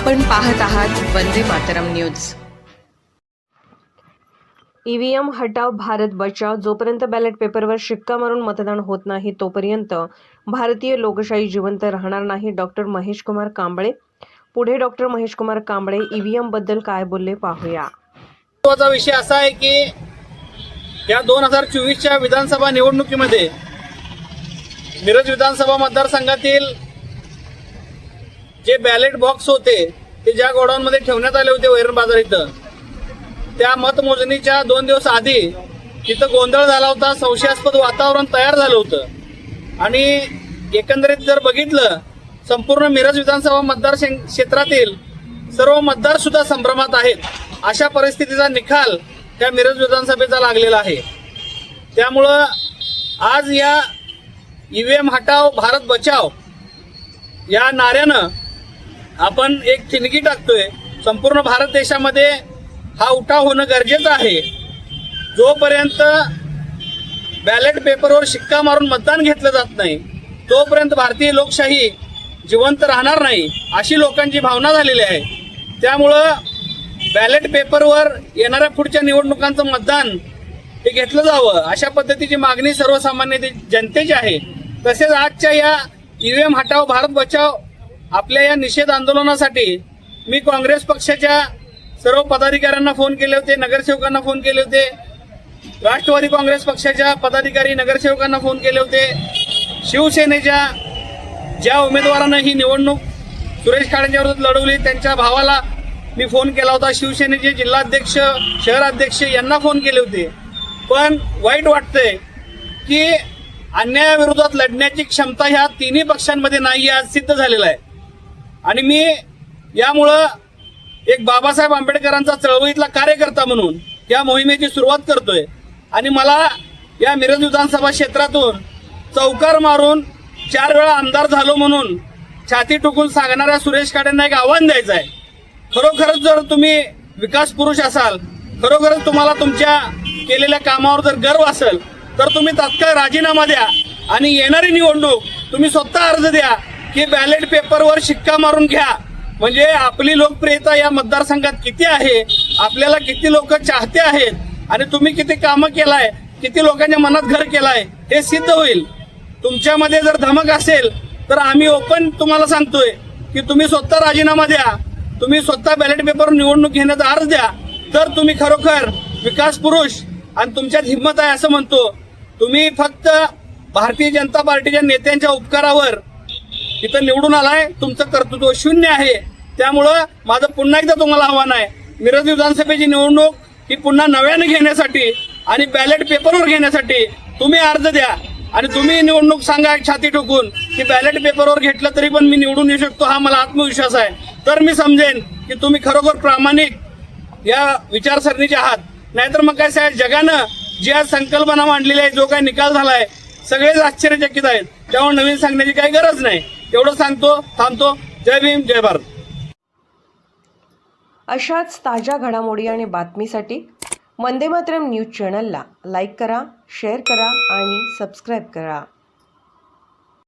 आपण पाहत आहात वंदे मातरम न्यूज. ईव्हीएम हटाव भारत बचाव. जोपर्यंत बॅलेट पेपरवर शिक्का मारून मतदान होत नाही तोपर्यंत भारतीय लोकशाही जिवंत राहणार नाही. डॉक्टर महेश कुमार कांबळे. पुढे डॉक्टर महेश कुमार कांबळे ईव्हीएमबद्दल काय बोलले पाहूया. महत्त्वाचा विषय असा आहे की या दोन हजार चोवीसच्या विधानसभा निवडणुकीमध्ये मिरज विधानसभा मतदारसंघातील जे बॅलेट बॉक्स होते ते ज्या गोडाऊनमध्ये ठेवण्यात आले होते वैरण बाजार इथं त्या मतमोजणीच्या दोन दिवस आधी तिथं गोंधळ झाला होता संशयास्पद वातावरण तयार झालं होतं. आणि एकंदरीत जर बघितलं संपूर्ण मिरज विधानसभा मतदार क्षेत्रातील सर्व मतदार सुद्धा संभ्रमात आहेत. अशा परिस्थितीचा निकाल त्या मिरज विधानसभेचा लागलेला आहे. त्यामुळं आज या ईव्हीएम हटाव भारत बचाव या नाऱ्यानं आपण एक ठिणगी टाकतोय. संपूर्ण भारत देशामध्ये हा उठाव होणं गरजेचं आहे. जोपर्यंत बॅलेट पेपरवर शिक्का मारून मतदान घेतलं जात नाही तोपर्यंत भारतीय लोकशाही जिवंत राहणार नाही अशी लोकांची भावना झालेली आहे. त्यामुळं बॅलेट पेपरवर येणाऱ्या पुढच्या निवडणुकांचं मतदान हे घेतलं जावं अशा पद्धतीची मागणी सर्वसामान्य जनतेची आहे. तसेच आजच्या या ईव्हीएम हटाव भारत बचाव आपल्या या निषेध आंदोलनासाठी मी काँग्रेस पक्षाच्या सर्व पदाधिकाऱ्यांना फोन केले होते नगरसेवकांना फोन केले होते राष्ट्रवादी काँग्रेस पक्षाच्या पदाधिकारी नगरसेवकांना फोन केले होते शिवसेनेच्या ज्या उमेदवारानं ही निवडणूक सुरेश खाडेंच्या लढवली त्यांच्या भावाला मी फोन केला होता शिवसेनेचे जिल्हाध्यक्ष शहराध्यक्ष यांना फोन केले होते. पण वाईट वाटतंय की अन्यायाविरोधात लढण्याची क्षमता ह्या तिन्ही पक्षांमध्ये नाही आज सिद्ध झालेला आहे. आणि मी यामुळं एक बाबासाहेब आंबेडकरांचा चळवळीतला कार्यकर्ता म्हणून या मोहिमेची सुरुवात करतोय. आणि मला या मिरज विधानसभा क्षेत्रातून चौकार मारून चार वेळा आमदार झालो म्हणून छाती टुकून सांगणाऱ्या सुरेश काडेंना एक आव्हान द्यायचं आहे. खरोखरच जर तुम्ही विकास पुरुष असाल खरोखरच तुम्हाला तुमच्या केलेल्या कामावर जर गर्व असेल तर तुम्ही तात्काळ राजीनामा द्या आणि येणारी निवडणूक तुम्ही स्वतः अर्ज द्या. की बॅलेट पेपरवर शिक्का मारून घ्या. म्हणजे आपली लोकप्रियता या मतदारसंघात किती आहे? आपल्याला किती लोक चाहते आहेत? आणि तुम्ही किती कामं केलाय? किती लोकांच्या मनात घर केलाय? हे सिद्ध होईल. तुमच्यामध्ये जर धमक असेल तर आम्ही ओपन तुम्हाला सांगतोय की तुम्ही स्वतः राजीनामा द्या. तुम्ही स्वतः बॅलेट पेपर निवडणूक घेण्याचा अर्ज द्या. तर तुम्ही खरोखर विकास पुरुष आणि तुमच्यात हिंमत आहे असं म्हणतो. तुम्ही फक्त भारतीय जनता पार्टीच्या नेत्यांच्या उपकारावर इथं निवडून आलाय तुमचं कर्तृत्व शून्य आहे. त्यामुळं माझं पुन्हा एकदा तुम्हाला आव्हान आहे. मिरज विधानसभेची निवडणूक ही पुन्हा नव्याने घेण्यासाठी आणि बॅलेट पेपरवर घेण्यासाठी तुम्ही अर्ज द्या. आणि तुम्ही निवडणूक सांगा छाती ठोकून की बॅलेट पेपरवर घेतलं तरी पण मी निवडून येऊ शकतो हा मला आत्मविश्वास आहे. तर मी समजेन की तुम्ही खरोखर प्रामाणिक या विचारसरणीचे आहात. नाहीतर मग काय साहेब जगानं जी आज संकल्पना मांडलेली आहे जो काही निकाल झालाय सगळेच आश्चर्यचकित आहेत. त्यामुळे नवीन सांगण्याची काही गरज नाही. एवढं सांगतो थांबतो. जय भीम जय भारत. अशाच ताज्या घडामोडी आणि बातमीसाठी वंदे मातरम न्यूज चॅनलला लाईक करा शेअर करा आणि सबस्क्राईब करा.